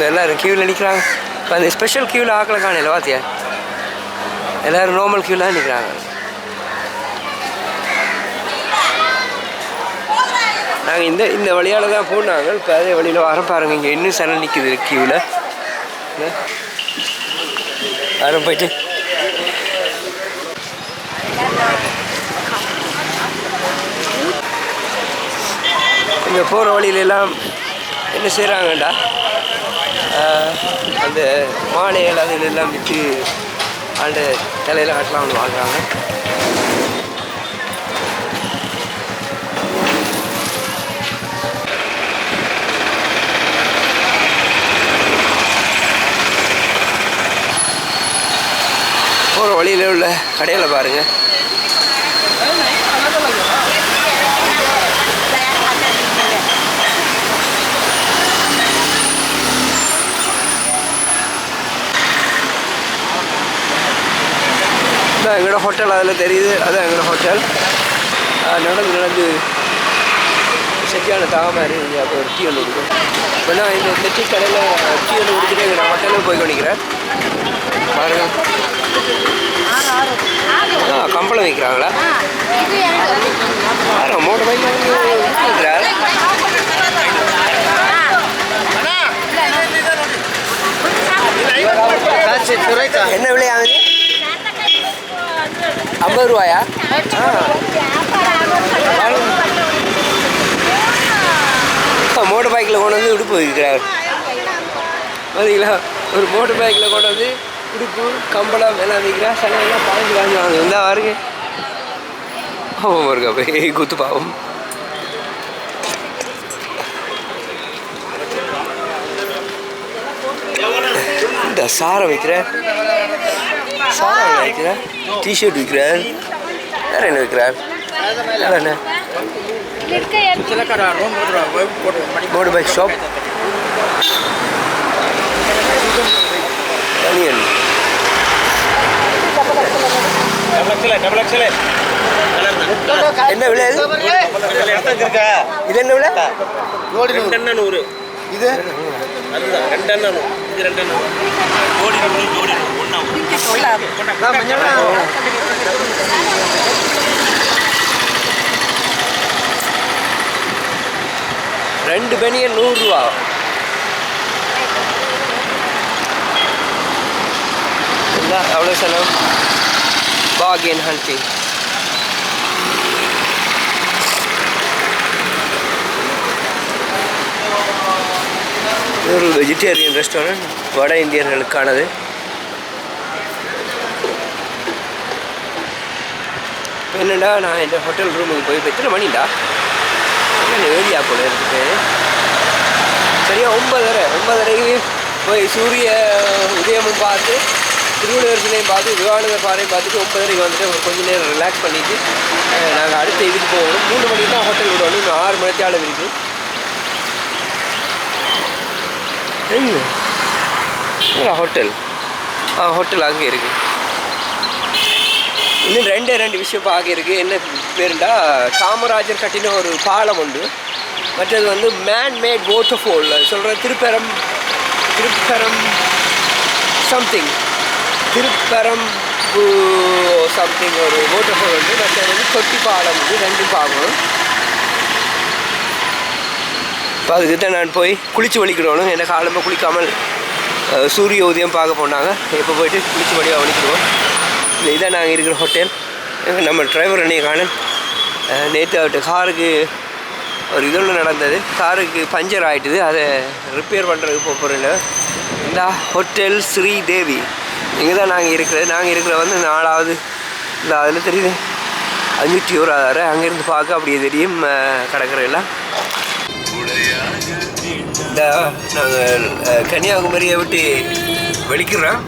இந்த எல்லோரும் க்யூவில் நிற்கிறாங்க இப்போ அந்த ஸ்பெஷல் க்யூவில் ஆக்கலை காணையில் பார்த்தியா எல்லோரும் நார்மல் க்யூவில் நிற்கிறாங்க நாங்கள் இந்த இந்த வழியால் தான் போனாங்க. இப்போ அதே வழியில் வர பாருங்க. இங்கே இன்னும் சனம் நிற்குது க்யூவில் வர போயிட்டு? இங்கே போகிற வழியிலெல்லாம் என்ன செய்கிறாங்கண்டா அந்த மாலைகள் அதில் எல்லாம் விற்று ஆண்ட தலையில் கட்டலாம்னு வாழ்கிறாங்க போகிற வழியில் உள்ள கடையில் பாருங்கள் இதான் எங்களோட ஹோட்டல் அதில் தெரியுது அதான் எங்களோட ஹோட்டல் நடந்து நடந்து சரியான தாகமாக இருக்குது அப்போ ஒரு டீ ஒன்று கொடுக்கும் இப்போ நான் இந்த இந்த டீ கடையில் டீ ஒன்று குடிச்சிட்டு எங்கள் ஹோட்டலுக்கு போய் கொண்டிக்கிறேன் பாருங்க ஆ கம்பளம் வைக்கிறாங்களா பாருங்க மோட்டர் பைக் வைக்கிறார் என்ன விலை ஆகுது ஐம்பது ரூபாயா? ஆ. மோட்டர் பைக்கில் கொண்டு வந்து உடுப்பு வைக்கிறார். பார்த்தீங்களா ஒரு மோட்டர் பைக்கில் கொண்டு வந்து உடுப்பு கம்பளம் எல்லாம் வைக்கிறா சில எல்லாம் பாஞ்சு பாஞ்சு வாங்க இருந்தா பாருங்க. ஆமாம் இருக்கா போய் குத்து பாவம். இந்த சாரம் வைக்கிறேன் சாரம் வைக்கிறேன் டிஷர்ட் விற்கிறார் வேறு என்ன விற்கிறார் வேறு என்ன மோட்டர் பைக் ஷாப் அனியன் என்ன விலை இது என்ன விலை நூறு இது அதுதான். ரெண்டெண்ண நூறு இது ரெண்டெண்ண நூறு ஜோடி நூறு ஜோடி ரெண்டு. பெனியன் நூறுரூவா. அவ்வளோ செலவு? பாகேன் ஹண்டிங் ஒரு வெஜிடேரியன் ரெஸ்டாரண்ட் வட இந்தியர்களுக்கானது. என்னடா நான் இந்த ஹோட்டல் ரூமுக்கு போய் இப்போ எத்தனை மணிடா? என்ன ஏரியா போல இருக்குது சரியா ஒன்பதரை ஒன்பதரைக்கு போய் சூரிய உதயமும் பார்த்து திருவள்ளுவர்சிலையும் பார்த்து விவானந்த பாறையும் பார்த்துட்டு ஒன்பதரைக்கு வந்துட்டு கொஞ்சம் நேரம் ரிலாக்ஸ் பண்ணிவிட்டு நாங்கள் அடுத்த இதுக்கு போகணும் மூணு மணிக்கு தான் ஹோட்டல் விடணும் இன்னும் ஆறு மணிக்கு அளவு எங்க ஹோட்டல் ஆ ஹோட்டல் அங்கே இருக்குது இன்னும் ரெண்டே ரெண்டு விஷயம் பார்க்க இருக்கு. என்ன பேருண்டா? காமராஜர் கட்டின ஒரு பாலம் உண்டு. மற்றது வந்து மேன்மேட் வாட்டர் ஃபால் சொல்கிற திருப்பரம் திருப்பரம் சம்திங் திருப்பரம் சம்திங் ஒரு வாட்டர் ஃபால் உண்டு. மற்றது வந்து தொட்டி பாலம் வந்து ரெண்டும் பார்க்கணும் இப்போ அதுக்கு தான் நான் போய் குளிச்சு வலிக்கிடணும் என்ன காலமாக குளிக்காமல் சூரிய உதயம் பார்க்க போனாங்க. இப்போ போயிட்டு குளிச்சு வழியாக வலிக்கிடுவோம். இல்லை இதான் நாங்கள் இருக்கிற ஹோட்டல் நம்ம டிரைவர் அன்னைய காணல் நேற்று அவர்கிட்ட காருக்கு ஒரு இதொன்று நடந்தது. காருக்கு பஞ்சர் ஆகிட்டுது அதை ரிப்பேர் பண்ணுறதுக்கு போக போகிறேன் இந்த ஹோட்டல் ஸ்ரீதேவி இங்கே தான் நாங்கள் இருக்கிறது நாங்கள் இருக்கிற வந்து நாலாவது இல்லை அதில் தெரியுது? அஞ்சூற்றி ஒரு ஆறு அங்கேருந்து பார்க்க அப்படியே தெரியும். அஹ், கடற்கரை எல்லாம் இந்த நாங்கள் கன்னியாகுமரியை விட்டு வெளிக்கிறோம்